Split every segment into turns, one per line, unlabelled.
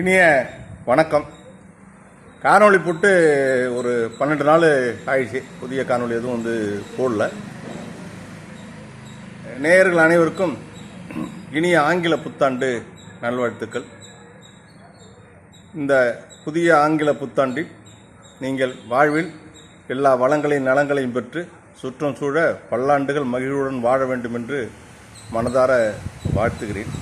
இனிய வணக்கம். காணொளி போட்டு ஒரு பன்னெண்டு நாள் ஆயிடுச்சு. புதிய காணொளி எதுவும் வந்து போடல. நேயர்கள் அனைவருக்கும் இனிய ஆங்கில புத்தாண்டு நல்வாழ்த்துக்கள். இந்த புதிய ஆங்கில புத்தாண்டில் நீங்கள் வாழ்வில் எல்லா வளங்களையும் நலங்களையும் பெற்று சுற்றம் சூழ பல்லாண்டுகள் மகிழ்வுடன் வாழ வேண்டும் என்று மனதார வாழ்த்துகிறேன்.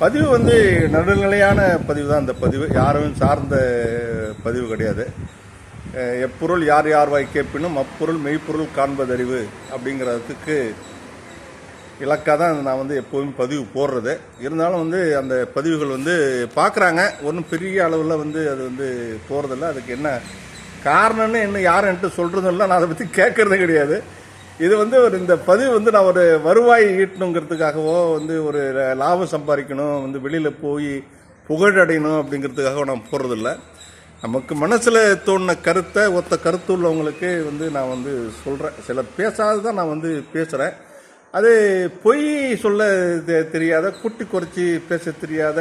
பதிவு வந்து நடுநிலையான பதிவு தான். இந்த பதிவு யாரும் சார்ந்த பதிவு கிடையாது. எப்பொருள் யார் யார் வாய் கேட்பினும் அப்பொருள் மெய்ப்பொருள் காண்பதறிவு அப்படிங்கிறதுக்கு இலக்காக தான் நான் வந்து எப்போதும் பதிவு போடுறது. இருந்தாலும் வந்து அந்த பதிவுகள் வந்து பார்க்குறாங்க. ஒன்றும் பெரிய அளவில் வந்து அது வந்து போகிறதில்ல அதுக்கு என்ன காரணம்னு என்ன யாருன்ட்டு சொல்கிறதும் இல்லை நான் அதை பற்றி கேட்கறது கிடையாது. இது வந்து ஒரு இந்த பதிவு வந்து நான் ஒரு வருவாய் ஈட்டணுங்கிறதுக்காகவோ வந்து ஒரு லாபம் சம்பாதிக்கணும் வந்து வெளியில் போய் புகழடையணும் அப்படிங்கிறதுக்காக நான் போகிறதில்ல நமக்கு மனசில் தோணின கருத்தை ஒத்த கருத்து உள்ளவங்களுக்கு வந்து நான் வந்து சொல்கிறேன் சிலர் பேசாததான் நான் வந்து பேசுகிறேன் அது பொய் சொல்ல தெ- தெரியாத குட்டி குறைச்சி பேச தெரியாத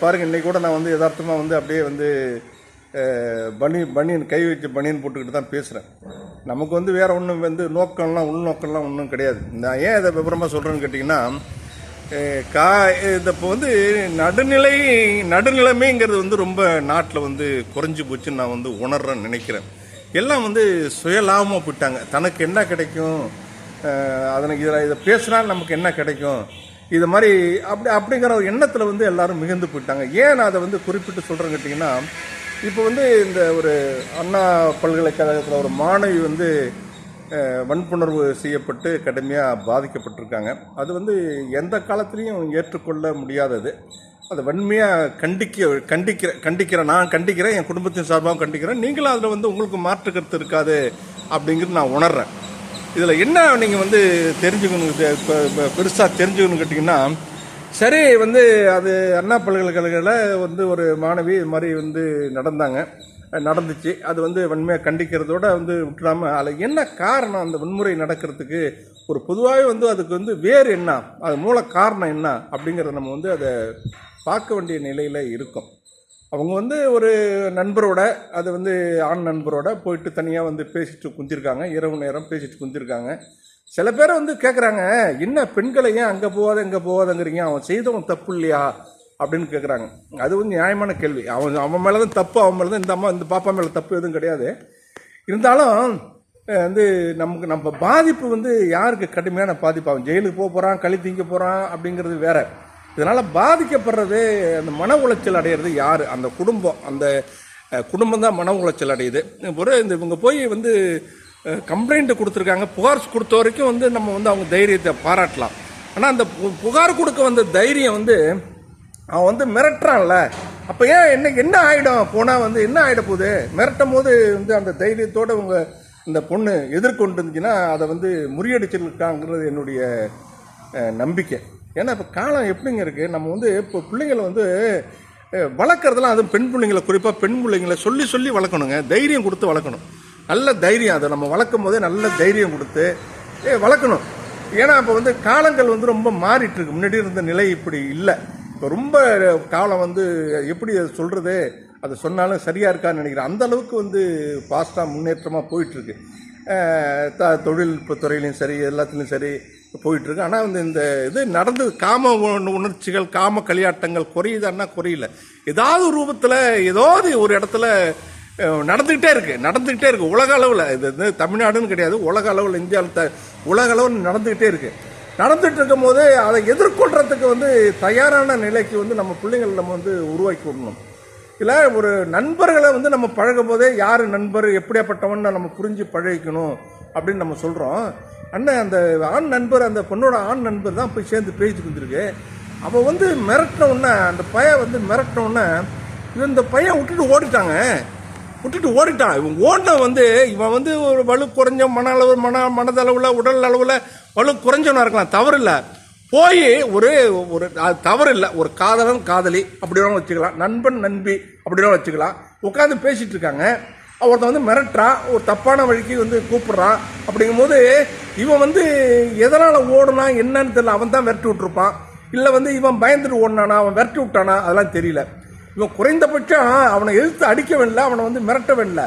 பாருங்கள் இன்றைக்கி கூட நான் வந்து யதார்த்தமாக வந்து அப்படியே வந்து பனியன் பனி பனியன் கை வச்சு பனியன் போட்டுக்கிட்டு தான் பேசுகிறேன் நமக்கு வந்து வேறு ஒன்றும் வந்து நோக்கம்லாம் உள்நோக்கம்லாம் ஒன்றும் கிடையாது. நான் ஏன் இதை விவரமாக சொல்கிறேன்னு கேட்டிங்கன்னா கா இந்த இப்போ வந்து நடுநிலை நடுநிலைமைங்கிறது வந்து ரொம்ப நாட்டில் வந்து குறைஞ்சி போச்சுன்னு நான் வந்து உணர்றேன்னு நினைக்கிறேன். எல்லாம் வந்து சுயலாபமாக போயிட்டாங்க. தனக்கு என்ன கிடைக்கும்? அதனுக்கு இதில் இதை பேசுனா நமக்கு என்ன கிடைக்கும்? இது மாதிரி அப்படி அப்படிங்கிற ஒரு எண்ணத்தில் வந்து எல்லாரும் மிகுந்து போயிட்டாங்க. ஏன் நான் அதை வந்து குறிப்பிட்டு சொல்கிறேன்னு கேட்டிங்கன்னா இப்போ வந்து இந்த ஒரு அண்ணா பல்கலைக்கழகத்தில் ஒரு மாணவி வந்து வன்புணர்வு செய்யப்பட்டு கடுமையாக பாதிக்கப்பட்டிருக்காங்க. அது வந்து எந்த காலத்துலேயும் ஏற்றுக்கொள்ள முடியாதது. அதை வன்மையாக கண்டிக்க கண்டிக்கிற கண்டிக்கிறேன் நான் கண்டிக்கிறேன் என் குடும்பத்தின் சார்பாகவும் கண்டிக்கிறேன். நீங்களும் அதில் வந்து உங்களுக்கு மாற்று கருத்து இருக்காது அப்படிங்கிறது நான் உணர்றேன். இதில் என்ன நீங்கள் வந்து தெரிஞ்சுக்கணும் பெருசாக தெரிஞ்சுக்கணும்னு கேட்டிங்கன்னா சரி வந்து அது அண்ணா பல்கலைக்கழகத்தில் வந்து ஒரு மாணவி இது மாதிரி வந்து நடந்தாங்க. நடந்துச்சு. அது வந்து வன்மையாக கண்டிக்கிறதோட வந்து விட்டுடாமல் அதில் என்ன காரணம் அந்த வன்முறை நடக்கிறதுக்கு? ஒரு பொதுவாகவே வந்து அதுக்கு வந்து வேறு என்ன? அது மூல காரணம் என்ன? அப்படிங்கிறத நம்ம வந்து அதை பார்க்க வேண்டிய நிலையில் இருக்கும். அவங்க வந்து ஒரு நண்பரோட அது வந்து ஆண் நண்பரோட போயிட்டு தனியாக வந்து பேசிட்டு குந்திருக்காங்க. இரவு நேரம் பேசிட்டு குந்திருக்காங்க. சில பேர் வந்து கேட்குறாங்க என்ன பெண்களை ஏன் அங்கே போகாத இங்கே போகாதங்கிறீங்க? அவன் செய்தவன் தப்பு இல்லையா? அப்படின்னு கேட்குறாங்க அது வந்து நியாயமான கேள்வி. அவன் அவன் மேலே தான் தப்பு அவன் மேலே தான் இந்த அம்மா இந்த பாப்பா மேலே தப்பு எதுவும் கிடையாது. இருந்தாலும் வந்து நமக்கு நம்ம பாதிப்பு வந்து யாருக்கு கடுமையான பாதிப்பு? அவன் ஜெயிலுக்கு போக போகிறான் களி திங்க போகிறான் அப்படிங்கிறது வேற. இதனால் பாதிக்கப்படுறது அந்த மன உளைச்சல் அடையிறது யார்? அந்த குடும்பம் அந்த குடும்பம் தான் மன உளைச்சல் அடையுது. ஒரு இந்த இவங்க போய் வந்து கம்ப்ளைண்ட்டு கொடுத்துருக்காங்க. புகார் கொடுத்த வரைக்கும் வந்து நம்ம வந்து அவங்க தைரியத்தை பாராட்டலாம். ஆனால் அந்த பு- புகார் கொடுக்க வந்த தைரியம் வந்து அவன் வந்து மிரட்டுறான்ல. அப்போ ஏன் என்ன என்ன ஆகிடும் போனால் வந்து என்ன ஆகிட போகுது? மிரட்டும் போது வந்து அந்த தைரியத்தோடு அவங்க இந்த பொண்ணு எதிர்கொண்டு இருந்துச்சுன்னா அதை வந்து முறியடிச்சிருக்காங்கிறது என்னுடைய நம்பிக்கை. ஏன்னா இப்போ காலம் எப்படிங்க இருக்குது நம்ம வந்து இப்போ பிள்ளைங்களை வந்து வளர்க்குறதுலாம் அதுவும் பெண் பிள்ளைங்களை குறிப்பாக பெண் பிள்ளைங்களை சொல்லி சொல்லி வளர்க்கணுங்க. தைரியம் கொடுத்து வளர்க்கணும். நல்ல தைரியம். அதை நம்ம வளர்க்கும் போதே நல்ல தைரியம் கொடுத்து ஏ வளர்க்கணும். ஏன்னா இப்போ வந்து காலங்கள் வந்து ரொம்ப மாறிட்டு இருக்கு. முன்னாடி இருந்த நிலை இப்படி இல்லை. இப்போ ரொம்ப காலம் வந்து எப்படி அதை சொல்கிறது அதை சொன்னாலும் சரியாக இருக்கான்னு நினைக்கிறேன். அந்த அளவுக்கு வந்து ஃபாஸ்ட்டாக முன்னேற்றமாக போயிட்டுருக்கு த தொழில்நுட்ப துறையிலையும் சரி எல்லாத்துலேயும் சரி போயிட்டுருக்கு ஆனால் வந்து இந்த இது நடந்து காம உண- உணர்ச்சிகள் காம களியாட்டங்கள் குறையுதான்னா குறையல. ஏதாவது ரூபத்தில் ஏதாவது ஒரு இடத்துல நடந்துக்கிட்டே இருக்கு. நடந்துக்கிட்டே இருக்கு. உலக அளவில். இது வந்து தமிழ்நாடுன்னு கிடையாது. உலக அளவில் இந்தியாவில் த உலக அளவில் நடந்துக்கிட்டே இருக்கு. நடந்துட்டு இருக்கும் போது அதை எதிர்கொள்றதுக்கு வந்து தயாரான நிலைக்கு வந்து நம்ம பிள்ளைங்கள் நம்ம வந்து உருவாக்கி விடணும். இல்லை ஒரு நண்பர்களை வந்து நம்ம பழகும் போதே யார் நண்பர் எப்படியாப்பட்டவன் நம்ம புரிஞ்சு பழகிக்கணும் அப்படின்னு நம்ம சொல்கிறோம் அண்ணன் அந்த ஆண் நண்பர் அந்த பொண்ணோட ஆண் நண்பர் தான் போய் சேர்ந்து பேசிட்டு வந்துருக்கு. அவள் வந்து மிரட்டினவுடனே அந்த பையன் வந்து மிரட்டினவுடனே இந்த பையன் விட்டுட்டு ஓடிட்டாங்க. விட்டுட்டு ஓடிட்டான். இவன் ஓடின வந்து இவன் வந்து ஒரு வலு குறைஞ்ச மன அளவு மன மனதளவில் உடல் அளவில் வலு குறைஞ்சவனாக இருக்கலாம். தவறு இல்லை போய் ஒரு ஒரு தவறு இல்லை ஒரு காதலன் காதலி அப்படி வச்சுக்கலாம். நண்பன் நண்பி அப்படி வச்சுக்கலாம். உட்காந்து பேசிகிட்டு இருக்காங்க. ஒருத்தன் வந்து மிரட்டுறான். ஒரு தப்பான வழிக்கு வந்து கூப்பிட்றான். அப்படிங்கும்போது இவன் வந்து எதனால் ஓடுனா என்னன்னு தெரியல. அவன் தான் விரட்டி விட்டுருப்பான். இல்லை வந்து இவன் பயந்துட்டு ஓடினானா? அவன் விரட்டி விட்டானா? அதெல்லாம் தெரியல. இவன் குறைந்தபட்சம் அவனை எதிர்த்து அடிக்கவில்லை அவனை வந்து மிரட்டவில்லை.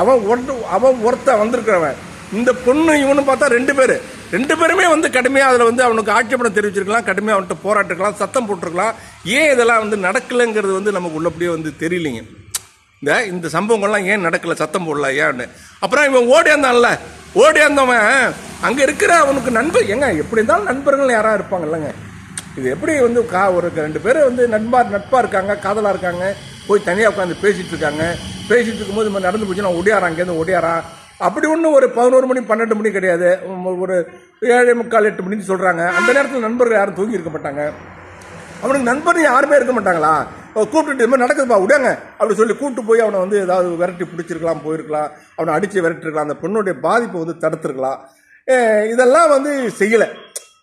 அவன் ஒன்று அவன் ஒருத்த வந்திருக்கிறவன். இந்த பொண்ணு இவனு பார்த்தா ரெண்டு பேர். ரெண்டு பேருமே வந்து கடுமையாக அதில் வந்து அவனுக்கு ஆட்சேபணம் தெரிவிச்சிருக்கலாம் கடுமையாக அவன்கிட்ட போராட்டிருக்கலாம் சத்தம் போட்டிருக்கலாம். ஏன் இதெல்லாம் வந்து நடக்கலைங்கிறது வந்து நமக்கு உள்ளபடியே வந்து தெரியலைங்க. இந்த இந்த சம்பவங்கள்லாம் ஏன் நடக்கல சத்தம் போடல ஏன்னு. அப்புறம் இவன் ஓடியாந்தான்ல ஓடியாந்தவன் அங்கே இருக்கிற அவனுக்கு நண்பர் எங்க எப்படி இருந்தாலும் நண்பர்கள் யாராவது இருப்பாங்கல்லங்க இது எப்படி வந்து கா ஒரு ரெண்டு பேர் வந்து நண்பா நட்பாக இருக்காங்க காதலாக இருக்காங்க போய் தனியாக உட்காந்து பேசிகிட்டு இருக்காங்க. பேசிகிட்டு இருக்கும்போது இந்த மாதிரி நடந்து போச்சுன்னா ஒடியாரா அங்கேருந்து ஒடியாரா? அப்படி ஒன்றும் ஒரு பதினோரு மணி பன்னெண்டு மணி கிடையாது. ஒரு- ஏழை முக்கால் எட்டு மணிக்கு சொல்கிறாங்க அந்த நேரத்தில் நண்பர்கள் யாரும் தூங்கி இருக்க மாட்டாங்க. அவனுக்கு நண்பர் யாருமே இருக்க மாட்டாங்களா? கூப்பிட்டு கூப்பிட்டுட்டு இது மாதிரி நடக்குதுப்பா விடுங்க அப்படி சொல்லி கூப்பிட்டு போய் அவனை வந்து ஏதாவது விரட்டி பிடிச்சிருக்கலாம் போயிருக்கலாம். அவனை அடித்து விரட்டிருக்கலாம். அந்த பெண்ணுடைய பாதிப்பை வந்து தடுத்துருக்கலாம். இதெல்லாம் வந்து செய்யலை.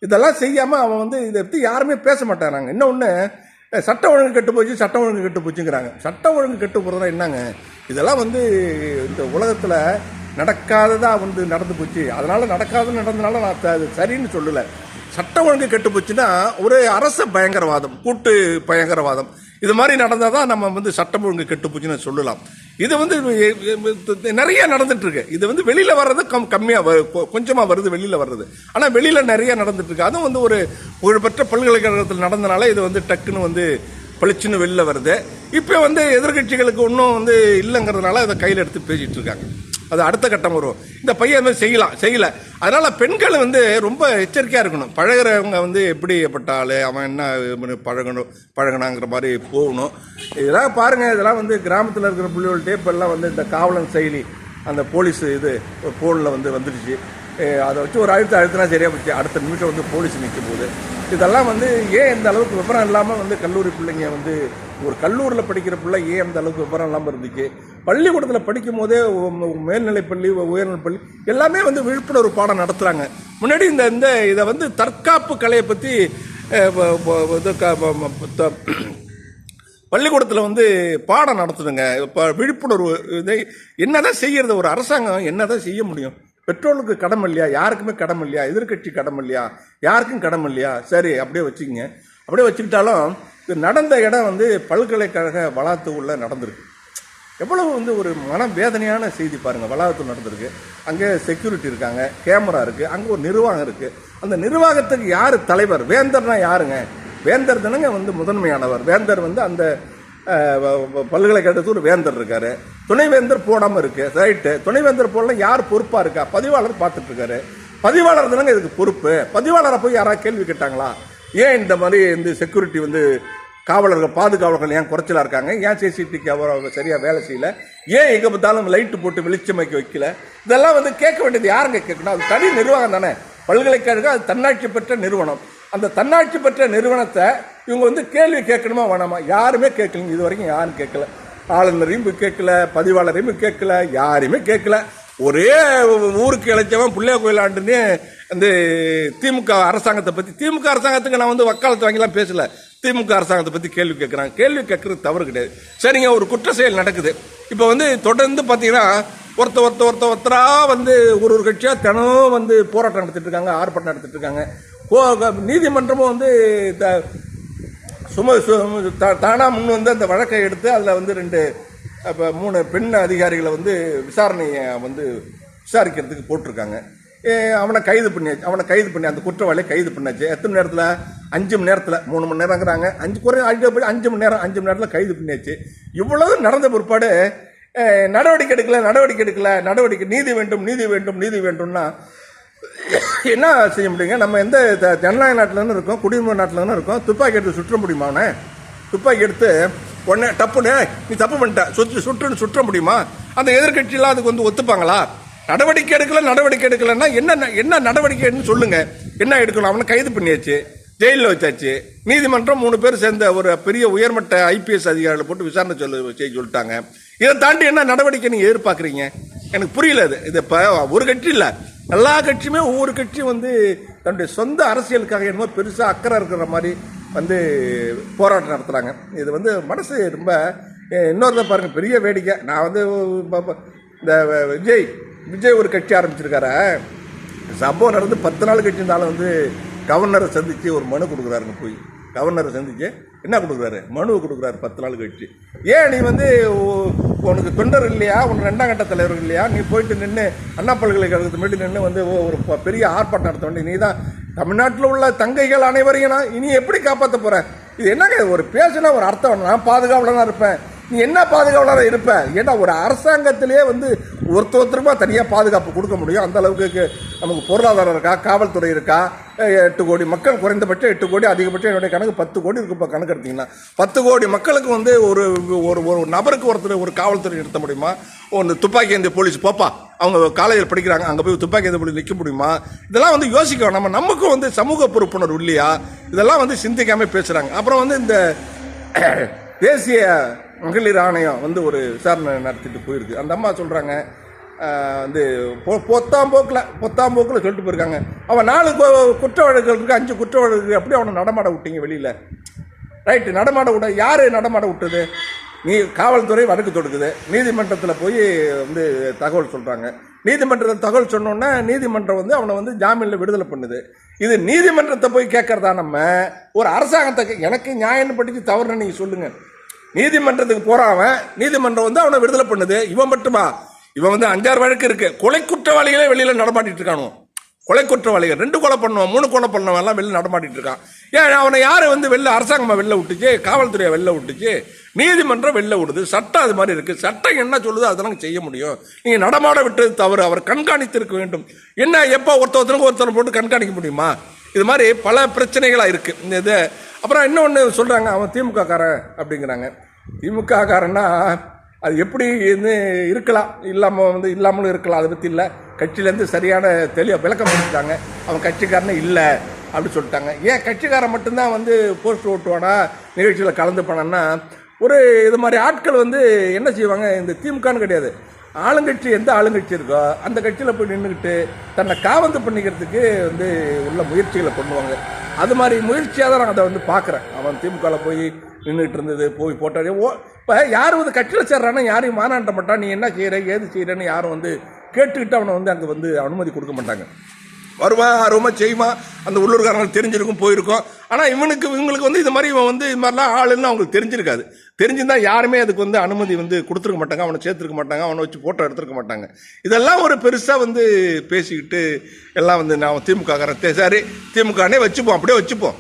இதெல்லாம் செய்யாமல் அவன் வந்து இதை பற்றி யாருமே பேச மாட்டாங்க இன்னொன்று சட்டம் ஒழுங்கு கெட்டு போச்சு சட்டம் ஒழுங்கு கெட்டு போச்சுங்கிறாங்க. சட்டம் ஒழுங்கு கெட்டு போகிறதா என்னங்க? இதெல்லாம் வந்து இந்த உலகத்தில் நடக்காததாக வந்து நடந்து போச்சு. அதனால் நடக்காதுன்னு நடந்தனால நான் அது சரின்னு சொல்லலை. சட்டம் ஒழுங்கு கெட்டு போச்சுன்னா ஒரு அரச பயங்கரவாதம் கூட்டு பயங்கரவாதம். இது மாதிரி நடந்தால் தான் நம்ம வந்து சட்டம் ஒழுங்கு கெட்டு போச்சுன்னு சொல்லலாம். இது வந்து நிறைய நடந்துட்டுருக்கு. இது வந்து வெளியில் வர்றது கம் கம்மியாக கொஞ்சமாக வருது வெளியில் வர்றது. ஆனால் வெளியில் நிறைய நடந்துட்டுருக்கு. அதுவும் வந்து ஒரு புகழ்பெற்ற பல்கலைக்கழகத்தில் நடந்தனால இது வந்து டக்குன்னு வந்து பளிச்சுன்னு வெளில வருது. இப்போ வந்து எதிர்கட்சிகளுக்கு ஒன்றும் வந்து இல்லைங்கிறதுனால அதை கையில் எடுத்து பேசிகிட்டு இருக்காங்க அது அடுத்த கட்டம் வரும். இந்த பையன் வந்து செய்யலாம் செய்யலை. அதனால் பெண்கள் வந்து ரொம்ப எச்சரிக்கையாக இருக்கணும். பழகுறவங்க வந்து எப்படிப்பட்ட ஆளு அவன் என்ன பழகணும் பழகணாங்கிற மாதிரி போகணும். இதெல்லாம் பாருங்கள் இதெல்லாம் வந்து கிராமத்தில் இருக்கிற பிள்ளைகள்கிட்ட இப்போ எல்லாம் வந்து இந்த காவலன் செயலி அந்த போலீஸ் இது ஃபோனில் வந்து வந்துடுச்சு அதை வச்சு ஒரு அழுத்த அழுத்தினா சரியாக போச்சு. அடுத்த நிமிஷம் வந்து போலீஸ் நிற்கும் போது. இதெல்லாம் வந்து ஏன் இந்த அளவுக்கு விவரம் இல்லாமல் வந்து கல்லூரி பிள்ளைங்க வந்து ஒரு கல்லூரியில் படிக்கிற பிள்ளை ஏன் அந்த அளவுக்கு விவரம் இல்லாமல் இருந்துச்சு? பள்ளிக்கூடத்தில் படிக்கும் போதே மேல்நிலை பள்ளி உயர்நிலை பள்ளி எல்லாமே வந்து விழிப்புணர்வு பாடம் நடத்துகிறாங்க முன்னாடி இந்த இந்த இதை வந்து தற்காப்பு கலையை பற்றி பள்ளிக்கூடத்தில் வந்து பாடம் நடத்துதுங்க. இப்போ விழிப்புணர்வு இதை என்னதான் செய்கிறது ஒரு அரசாங்கம் என்னதான் செய்ய முடியும்? பெட்ரோலுக்கு கடமை இல்லையா? யாருக்குமே கடமை இல்லையா? எதிர்க்கட்சி கடமை இல்லையா? யாருக்கும் கடமை இல்லையா? சரி அப்படியே வச்சுக்கோங்க. அப்படியே வச்சுக்கிட்டாலும் இது நடந்த இடம் வந்து பல்கலைக்கழக வளாத்து உள்ள நடந்திருக்கு. எவ்வளவு வந்து ஒரு மன வேதனையான செய்தி பாருங்கள் வளாகத்தில் நடந்திருக்கு. அங்கே செக்யூரிட்டி இருக்காங்க கேமரா இருக்குது அங்கே ஒரு நிர்வாகம் இருக்குது அந்த நிர்வாகத்துக்கு யார் தலைவர்? வேந்தர்னா யாருங்க? வேந்தர் தானங்க வந்து முதன்மையானவர். வேந்தர் வந்து அந்த பல்கலைக்கழகத்தில் பல்கலைக்கழகத்துக்கு ஒரு வேந்தர் இருக்காரு. துணைவேந்தர் போடாமல் இருக்கு ரைட்டு துணைவேந்தர் போடலாம் யார் பொறுப்பாக இருக்கா? பதிவாளர் பார்த்துட்டு இருக்காரு பதிவாளர் தானங்க இதுக்கு பொறுப்பு? பதிவாளரை போய் யாராவது கேள்வி கேட்டாங்களா? ஏன் இந்த மாதிரி இந்த செக்யூரிட்டி வந்து காவலர்கள் பாதுகாவலர்கள் ஏன் குறைச்சலாக இருக்காங்க? ஏன் சிசிடிவி கேமரா சரியாக வேலை செய்யல? ஏன் எங்கே பார்த்தாலும் லைட்டு போட்டு வெளிச்சமைக்க வைக்கல? இதெல்லாம் வந்து கேட்க வேண்டியது யாருங்க கேட்கணும்? அது தனி நிர்வாகம் தானே. பல்கலைக்கழகம் அது தன்னாட்சி பெற்ற நிறுவனம். அந்த தன்னாட்சி பெற்ற நிறுவனத்தை இவங்க வந்து கேள்வி கேட்கணுமா வேணாமா? யாருமே கேட்கலங்க. இது வரைக்கும் யாரும் கேட்கல. ஆளுநரையும் கேட்கல பதிவாளரையும் கேட்கல யாரையுமே கேட்கல. ஒரே ஊருக்கு இழைச்சவன் பிள்ளைய கோயிலாண்டுன்னு அந்த திமுக அரசாங்கத்தை பற்றி திமுக அரசாங்கத்துக்கு நான் வந்து வக்காலத்து வாங்கிலாம் பேசலை. திமுக அரசாங்கத்தை பற்றி கேள்வி கேட்குறாங்க கேள்வி கேட்கறது தவறு கிடையாது. சரிங்க ஒரு குற்ற செயல் நடக்குது. இப்போ வந்து தொடர்ந்து பார்த்தீங்கன்னா ஒருத்த ஒருத்த ஒருத்த ஒருத்தராக வந்து ஒரு ஒரு கட்சியாக தினம் வந்து போராட்டம் நடத்திட்டு இருக்காங்க ஆர்ப்பாட்டம் நடத்திட்டு இருக்காங்க. கோ- நீதிமன்றமும் வந்து த- சும தானாக முன் வந்து அந்த வழக்கை எடுத்து அதில் வந்து ரெண்டு இப்போ மூணு பெண் அதிகாரிகளை வந்து விசாரணையை வந்து விசாரிக்கிறதுக்கு போட்டிருக்காங்க. அவனை கைது பண்ணியாச்சு அவனை கைது பண்ணி அந்த குற்றவாளியை கைது பண்ணாச்சு. எத்தனை நேரத்தில்? அஞ்சு மணி நேரத்தில் மூணு மணி நேரங்கிறாங்க அஞ்சு குறை போய் அஞ்சு மணி நேரம் அஞ்சு மணி நேரத்தில் கைது பண்ணியாச்சு இவ்வளவு நடந்த பிற்பாடு நடவடிக்கை எடுக்கல நடவடிக்கை எடுக்கல நடவடிக்கை நீதி வேண்டும் நீதி வேண்டும் நீதி வேண்டும்னா என்ன செய்ய முடியுங்க? நம்ம எந்த த- ஜனநாயக நாட்டிலருந்து இருக்கோம் குடியுரிமை நாட்டில் இருக்கோம் துப்பாக்கி எடுத்து சுற்ற முடியுமா அவனை? துப்பாக்கி எடுத்து உடனே டப்புன்னு நீ தப்பு பண்ணிட்ட சுற்று சுற்றுன்னு சுற்ற முடியுமா? அந்த எதிர்க்கட்சியெல்லாம் அதுக்கு வந்து ஒத்துப்பாங்களா? நடவடிக்கை எடுக்கல நடவடிக்கை எடுக்கலன்னா என்ன என்ன நடவடிக்கைன்னு சொல்லுங்க. என்ன எடுக்கணும்? அவனை கைது பண்ணியாச்சு. ஜெயிலில் வச்சாச்சு நீதிமன்றம் மூணு பேர் சேர்ந்த ஒரு பெரிய உயர்மட்ட ஐபிஎஸ் அதிகாரிகளை போட்டு விசாரணை சொல்ல செய்ய சொல்லிட்டாங்க. இதை தாண்டி என்ன நடவடிக்கை நீங்கள் எதிர்பார்க்குறீங்க? எனக்கு புரியல அது. இது இப்போ ஒரு கட்சி இல்லை. எல்லா கட்சியுமே ஒவ்வொரு கட்சியும் வந்து தன்னுடைய சொந்த அரசியலுக்காக என்னமோ பெருசாக அக்கறை இருக்கிற மாதிரி வந்து போராட்டம் நடத்துகிறாங்க இது வந்து மனசு ரொம்ப இன்னொருத்த பாருங்கள் பெரிய வேடிக்கை. நான் வந்து இந்த விஜய் விஜய் ஒரு கட்சி ஆரம்பிச்சிருக்காரு? சம்பவம் நடந்து பத்து நாள் கட்சி இருந்தாலும் வந்து கவர்னரை சந்தித்து ஒரு மனு கொடுக்குறாருங்க போய். கவர்னரை சந்தித்து என்ன கொடுக்குறாரு? மனுவை கொடுக்குறாரு பத்து நாள் கழிச்சு. ஏன் நீ வந்து உ- உனக்கு தொண்டர் இல்லையா? உனக்கு ரெண்டாம் கட்ட தலைவர் இல்லையா? நீ போயிட்டு நின்று அண்ணா பல்கலைக்கழகத்து முன்னாடி நின்று வந்து ஒரு பெரிய ஆர்ப்பாட்டம் நடத்த வேண்டிய நீ தான் தமிழ்நாட்டில் உள்ள தங்கைகள் அனைவரையும் நான் இனி எப்படி காப்பாற்ற போகிறேன் இது என்னங்க ஒரு பேசுனா ஒரு அர்த்தம். நான் பாதுகாவலனா இருப்பேன். நீ என்ன பாதுகாவலராக இருப்ப? ஏன்னா ஒரு அரசாங்கத்திலேயே வந்து ஒருத்த ஒருத்தருமா தனியாக பாதுகாப்பு கொடுக்க முடியும்? அந்த அளவுக்கு நமக்கு பொருளாதாரம் இருக்கா? காவல்துறை இருக்கா? எட்டு கோடி மக்கள் குறைந்தபட்சம் எட்டு கோடி அதிகபட்சம் என்னுடைய கணக்கு பத்து கோடி இருக்கு இப்போ கணக்கு எடுத்திங்கன்னா. பத்து கோடி மக்களுக்கு வந்து ஒரு ஒரு ஒரு நபருக்கு ஒருத்தர் ஒரு காவல்துறை நிறுத்த முடியுமா? ஒன்று துப்பாக்கி ஏந்திய போலீஸ் போப்பா அவங்க காலேஜில் படிக்கிறாங்க அங்கே போய் துப்பாக்கி ஏந்திய போலீஸ் நிற்க முடியுமா? இதெல்லாம் வந்து யோசிக்க நம்ம நமக்கும் வந்து சமூக பொறுப்புணர்வு இல்லையா? இதெல்லாம் வந்து சிந்திக்காமல் பேசுகிறாங்க அப்புறம் வந்து இந்த தேசிய மகளிர் ஆணையம் வந்து ஒரு விசாரணை நடத்திட்டு போயிருக்கு. அந்த அம்மா சொல்கிறாங்க வந்து பொ- பொத்தாம் போக்கில் பொத்தாம் போக்கில் சொல்லிட்டு போயிருக்காங்க. அவன் நாலு குற்ற வழக்குகள் இருக்குது அஞ்சு குற்ற வழக்கு அப்படியே அவனை நடமாட விட்டீங்க வெளியில். ரைட்டு நடமாட விட யார் நடமாட விட்டது? நீ காவல்துறை வழக்கு தொடுக்குது. நீதிமன்றத்தில் போய் வந்து தகவல் சொல்கிறாங்க நீதிமன்றத்தில் தகவல் சொன்னோன்னே நீதிமன்றம் வந்து அவனை வந்து ஜாமீனில் விடுதலை பண்ணுது. இது நீதிமன்றத்தை போய் கேட்குறதா நம்ம ஒரு அரசாங்கத்தை எனக்கு நியாயம்னு படித்து தவறுன்னு நீங்கள் சொல்லுங்கள் நீதிமன்றத்துக்கு போறான் அவன். நீதிமன்றம் வந்து அவனை விடுதலை பண்ணுது. இவன் மட்டுமா? இவன் வந்து அஞ்சாறு வழக்கு இருக்கு. கொலை குற்றவாளிகளே வெளியில நடமாட்டிட்டு இருக்கானோ கொலை குற்றவாளிகள். ரெண்டு கொலை பண்ணுவான் மூணு கொலை பண்ணவன் எல்லாம் வெளில நடமாட்டிட்டு இருக்கான். ஏன் அவனை யாரு வந்து வெளில அரசாங்கமா வெளில விட்டுச்சு? காவல்துறையை வெளில விட்டுச்சு? நீதிமன்றம் வெளில விடுது. சட்டம் அது மாதிரி இருக்கு. சட்டம் என்ன சொல்லுதோ அதெல்லாம் செய்ய முடியும். நீங்க நடமாட விட்டது தவறு. அவர் கண்காணித்திருக்க வேண்டும். என்ன எப்போ ஒருத்த ஒருத்தருக்கு ஒருத்தரை போட்டு கண்காணிக்க முடியுமா? இது மாதிரி பல பிரச்சனைகளாக இருக்குது இந்த இது அப்புறம் இன்னொன்று சொல்கிறாங்க அவன் திமுக காரன் அப்படிங்கிறாங்க. திமுக காரன்னா அது எப்படி வந்து இருக்கலாம்? இல்லாமல் வந்து இல்லாமலும் இருக்கலாம். அதை பற்றி இல்லை. கட்சியிலேருந்து சரியான தெளிவ விளக்கம் கொடுத்துட்டாங்க. அவன் கட்சிக்காரனே இல்லை அப்படின்னு சொல்லிட்டாங்க. ஏன் கட்சிக்காரன் மட்டும்தான் வந்து போஸ்ட் ஓட்டுவானா? நிகழ்ச்சியில் கலந்துப்பானா ஒரு இது மாதிரி ஆட்கள் வந்து என்ன செய்வாங்க? இந்த திமுகன்னு கிடையாது. ஆளுங்கட்சி எந்த ஆளுங்கட்சி இருக்கோ அந்த கட்சியில் போய் நின்றுக்கிட்டு தன்னை காவந்து பண்ணிக்கிறதுக்கு வந்து உள்ள முயற்சிகளை பண்ணுவாங்க. அது மாதிரி முயற்சியாக தான் நான் அதை வந்து பார்க்குறேன். அவன் திமுகவில் போய் நின்றுட்டு இருந்தது போய் போட்டாரு. ஓ இப்போ யாரும் வந்து கட்சியில் சேர்றானா யாரையும் மாநாட்ட மாட்டான் நீ என்ன செய்கிற ஏது செய்கிறேன்னு யாரும் வந்து கேட்டுக்கிட்டு அவனை வந்து அங்கே வந்து அனுமதி கொடுக்க மாட்டாங்க. வருவான் ஆர்வமாக செய்வான் அந்த உள்ளூர்காரங்களுக்கு தெரிஞ்சிருக்கும் போயிருக்கும். ஆனால் இவனுக்கு இவங்களுக்கு வந்து இது மாதிரி இவன் வந்து இது மாதிரிலாம் ஆளுன்னு அவங்களுக்கு தெரிஞ்சிருக்காது. தெரிஞ்சிருந்தா யாருமே அதுக்கு வந்து அனுமதி வந்து கொடுத்துருக்க மாட்டாங்க. அவனை சேர்த்துருக்க மாட்டாங்க. அவனை வச்சு ஃபோட்டோ எடுத்துருக்க மாட்டாங்க. இதெல்லாம் ஒரு பெருசாக வந்து பேசிக்கிட்டு எல்லாம் வந்து நான் திமுக சரி திமுகனே வச்சுப்போம். அப்படியே வச்சுப்போம்.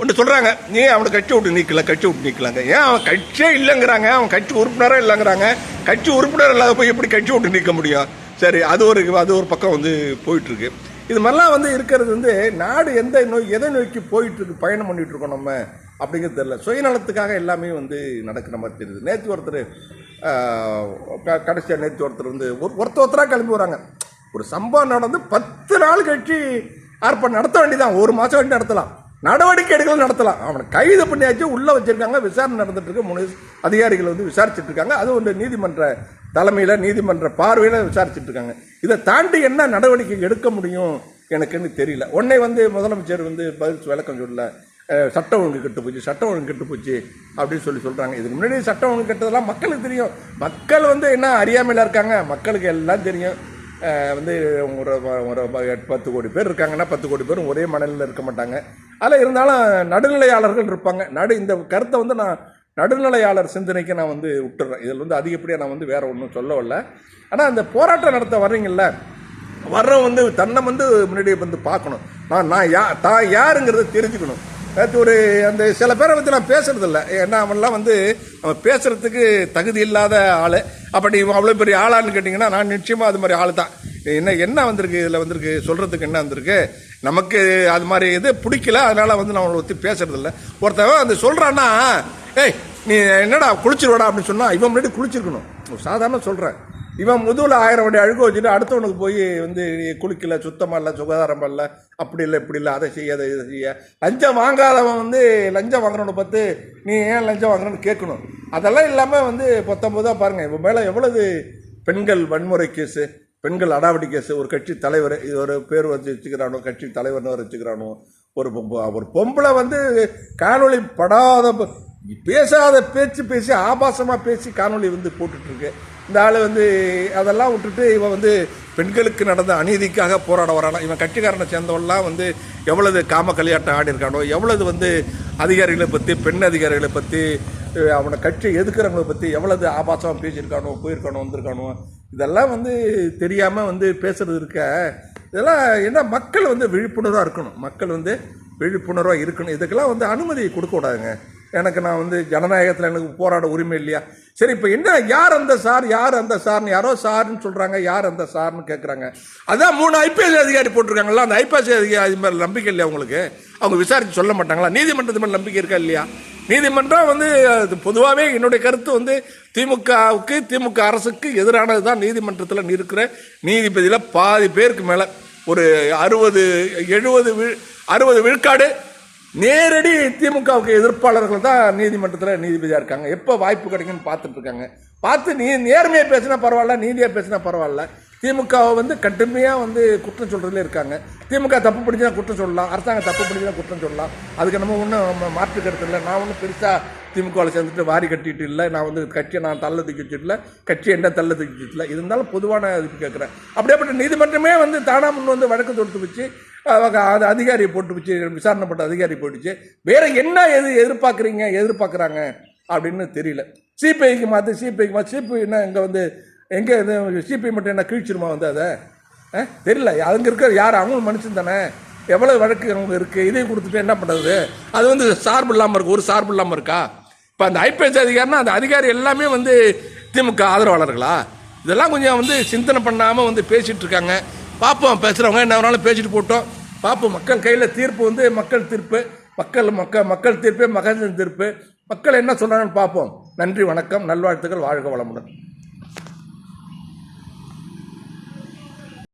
ஒன்று சொல்கிறாங்க நீ அவனை கட்சி விட்டு நீக்கல கட்சி விட்டு நீக்கலாங்க. ஏன் அவன் கட்சியே இல்லைங்கிறாங்க? அவன் கட்சி உறுப்பினரே இல்லைங்கிறாங்க. கட்சி உறுப்பினர் இல்லாத போய் எப்படி கட்சி விட்டு நீக்க முடியும்? சரி அது ஒரு அது ஒரு பக்கம் வந்து போயிட்டுருக்கு. இது மாதிரிலாம் வந்து இருக்கிறது வந்து நாடு எந்த நோய் எதை நோக்கி போயிட்டுருக்கு? பயணம் பண்ணிகிட்ருக்கோம் நம்ம. அப்படிங்கிறது தெரில சுயநலத்துக்காக எல்லாமே வந்து நடக்கிற மாதிரி தெரியுது. நேற்று ஒருத்தர் கடைசியாக நேற்று ஒருத்தர் வந்து ஒரு ஒருத்தர் ஒருத்தராக கிளம்பி வராங்க. ஒரு சம்பவம் நடந்து பத்து நாள் கழிச்சு ஆர்ப்பாட்டம் நடத்த வேண்டியதான் ஒரு மாதம் வேண்டி நடத்தலாம். நடவடிக்கை எடுக்கலாம் நடத்தலாம். அவனை கைது பண்ணியாச்சு உள்ளே வச்சிருக்காங்க. விசாரணை நடந்துட்டு இருக்கு. மூணு அதிகாரிகள் வந்து விசாரிச்சுட்டு இருக்காங்க. அது வந்து நீதிமன்ற தலைமையில் நீதிமன்ற பார்வையில் விசாரிச்சுட்டு இருக்காங்க. இதை தாண்டி என்ன நடவடிக்கை எடுக்க முடியும் எனக்குன்னு தெரியல. உடனே வந்து முதலமைச்சர் வந்து பதில் விளக்கம் சொல்லலை. சட்டம் ஒழுங்கு கெட்டு போச்சு சட்டம் ஒழுங்கு கெட்டு போச்சு அப்படின்னு சொல்லி சொல்கிறாங்க இதுக்கு முன்னாடி சட்டம் ஒழுங்கு கெட்டதெல்லாம் மக்களுக்கு தெரியும். மக்கள் வந்து என்ன அறியாமையில் இருக்காங்க? மக்களுக்கு எல்லாம் தெரியும். வந்து ஒரு ஒரு பத்து கோடி பேர் இருக்காங்கன்னா பத்து கோடி பேரும் ஒரே மனநிலையில் இருக்க மாட்டாங்க. அதில் இருந்தாலும் நடுநிலையாளர்கள் இருப்பாங்க. நடு இந்த கருத்தை வந்து நான் நடுநிலையாளர் சிந்தனைக்கு நான் வந்து விட்டுறேன். இதில் வந்து அதிகப்படியாக நான் வந்து வேறு ஒன்றும் சொல்லவில்லை. ஆனால் அந்த போராட்டம் நடத்த வர்றீங்கள்ல வர்றவன் வந்து தன்னை வந்து முன்னாடியே வந்து பார்க்கணும். நான் நான் யா தான் யாருங்கிறத தெரிஞ்சுக்கணும். நேற்று ஒரு அந்த சில பேரை பற்றி நான் பேசுறதில்ல. ஏன்னா அவன்லாம் வந்து அவன் பேசுறதுக்கு தகுதி இல்லாத ஆள். அப்போ நீ அவ்வளோ பெரிய ஆளான்னு கேட்டிங்கன்னா நான் நிச்சயமாக அது மாதிரி ஆள் தான். என்ன என்ன வந்திருக்கு இதில் வந்திருக்கு சொல்கிறதுக்கு என்ன வந்திருக்கு? நமக்கு அது மாதிரி இது பிடிக்கல அதனால் வந்து நான் அவனை ஒத்தி பேசுறதில்ல. ஒருத்தவன் அந்த சொல்கிறான்னா ஏய் நீ என்னடா குளிச்சிருவாடா அப்படின்னு சொன்னால் இவன் முன்னாடி குளிச்சிருக்கணும். சாதாரண சொல்கிறேன் இவன் முதுகில் ஆயிரம் வண்டி அழுக வச்சுட்டு அடுத்தவனுக்கு போய் வந்து குளிக்கல சுத்தமாக இல்லை சுகாதாரம் இல்லை அப்படி இல்லை இப்படி இல்லை அதை செய்ய அதை இதை செய்ய. லஞ்சம் வாங்காதவன் வந்து லஞ்சம் வாங்குறவனை பார்த்து நீ ஏன் லஞ்சம் வாங்குறன்னு கேட்கணும்? அதெல்லாம் இல்லாமல் வந்து பத்தொம்போதாக பாருங்கள் இவன் மேலே எவ்வளவு பெண்கள் வன்முறை கேஸு பெண்கள் அடாவடி கேஸு. ஒரு கட்சி தலைவர் இது ஒரு பேர் வச்சு வச்சுக்கிறானோ கட்சி தலைவர்னு வச்சுக்கிறானோ ஒரு பொம்ப- ஒரு பொம்பளை வந்து காணொளி படாத பேசாத பேச்சு பேசி ஆபாசமாக பேசி காணொளி வந்து போட்டுட்ருக்கு. இந்த ஆள் வந்து அதெல்லாம் விட்டுட்டு இவன் வந்து பெண்களுக்கு நடந்த அநீதிக்காக போராட வரானா. இவன் கட்சிக்காரனை சேர்ந்தவெல்லாம் வந்து எவ்வளவு காம கல்யாட்டம் ஆடி இருக்கானோ எவ்வளவு வந்து அதிகாரிகளை பற்றி பெண் அதிகாரிகளை பற்றி அவனை கட்சி எதுக்குறவங்களை பற்றி எவ்வளவு ஆபாசமாக பேசியிருக்கானோ போயிருக்கானோ வந்திருக்கானோ இதெல்லாம் வந்து தெரியாமல் வந்து பேசுறது இருக்க. இதெல்லாம் என்ன மக்கள் வந்து விழிப்புணர்வாக இருக்கணும். மக்கள் வந்து விழிப்புணர்வாக இருக்கணும். இதுக்கெல்லாம் வந்து அனுமதி கொடுக்கக்கூடாதுங்க எனக்கு நான் வந்து ஜனநாயகத்தில் எனக்கு போராட உரிமை இல்லையா? சரி இப்போ என்ன யார் அந்த சார் யார் அந்த சார்னு யாரோ சார்னு சொல்கிறாங்க யார் அந்த சார்னு கேட்குறாங்க அதான் மூணு ஐபிஎஸ் அதிகாரி போட்டிருக்காங்கல்ல அந்த ஐபிஎஸ் அதிகாரி மேலே நம்பிக்கை இல்லையா உங்களுக்கு? அவங்க விசாரித்து சொல்ல மாட்டாங்களா? நீதிமன்றத்து மேலே நம்பிக்கை இருக்கா இல்லையா? நீதிமன்றம் வந்து பொதுவாகவே என்னுடைய கருத்து வந்து திமுகவுக்கு திமுக அரசுக்கு எதிரானது தான் நீதிமன்றத்தில் இருக்கிற நீதிபதியில் பாதி பேருக்கு மேலே ஒரு அறுபது எழுபது வி- அறுபது விழுக்காடு நேரடி திமுகவுக்கு எதிர்ப்பாளர்கள் தான் நீதிமன்றத்தில் நீதிபதியாக இருக்காங்க. எப்போ வாய்ப்பு கிடைக்குன்னு பார்த்துட்டு இருக்காங்க. பார்த்து நீ நேர்மையாக பேசினா பரவாயில்ல நீதியாக பேசினா பரவாயில்ல. திமுகவை வந்து கடுமையாக வந்து குற்றம் சொல்கிறதுல இருக்காங்க. திமுக தப்பு பிடிச்சா குற்றம் சொல்லலாம். அரசாங்கம் தப்பு பிடிச்சா குற்றம் சொல்லலாம். அதுக்கு நம்ம ஒன்றும் மாற்று கருத்து இல்லை. நான் ஒன்றும் பெருசாக திமுகவில் சேர்ந்துட்டு வாரி கட்டிட்டு இல்லை. நான் வந்து கட்சியை நான் தள்ள தூக்கி வச்சுட்டு இல்லை. கட்சி என்ன தள்ள தூக்கி வச்சுட்டு இல்லை. இருந்தாலும் பொதுவான இதுக்கு கேட்குறேன் அப்படியேப்பட்ட நீதிமன்றமே வந்து தானா முன் வந்து வழக்கு தொடுத்து வச்சு அது அதிகாரியை போட்டு வச்சு விசாரணை அதிகாரி போட்டுச்சு வேற என்ன எது எதிர்பார்க்குறீங்க எதிர்பார்க்குறாங்க அப்படின்னு தெரியல. சிபிஐக்கு மாற்று சிபிஐக்கு மாற்று சிபிஐ என்ன இங்கே வந்து எங்கே இது சிபிஐ மட்டும் என்ன கீழ்ச்சிருமா வந்து அதை? ஆ? தெரியல. அங்கே இருக்கிற யார் அவங்களும் மனுஷன் தானே. எவ்வளோ வழக்கு அவங்க இருக்குது இதையும் கொடுத்துட்டு என்ன பண்ணுறது அது வந்து சார்பு இல்லாமல் இருக்குது ஒரு சார்பு இல்லாமல் இருக்கா? இப்போ அந்த ஐபிஎஸ் அதிகாரினா அந்த அதிகாரி எல்லாமே வந்து திமுக ஆதரவாளர்களா? இதெல்லாம் கொஞ்சம் வந்து சிந்தனை பண்ணாமல் வந்து பேசிகிட்டு இருக்காங்க. பார்ப்போம் பேசுகிறவங்க என்ன வேணாலும் பேசிட்டு போட்டோம். பார்ப்போம் மக்கள் கையில் தீர்ப்பு வந்து மக்கள் தீர்ப்பு மக்கள் மக்கள் மக்கள் தீர்ப்பு மகஜன் தீர்ப்பு. மக்கள் என்ன சொல்கிறாங்கன்னு பார்ப்போம் நன்றி வணக்கம் நல்வாழ்த்துக்கள் வாழ்க வளமுடன்.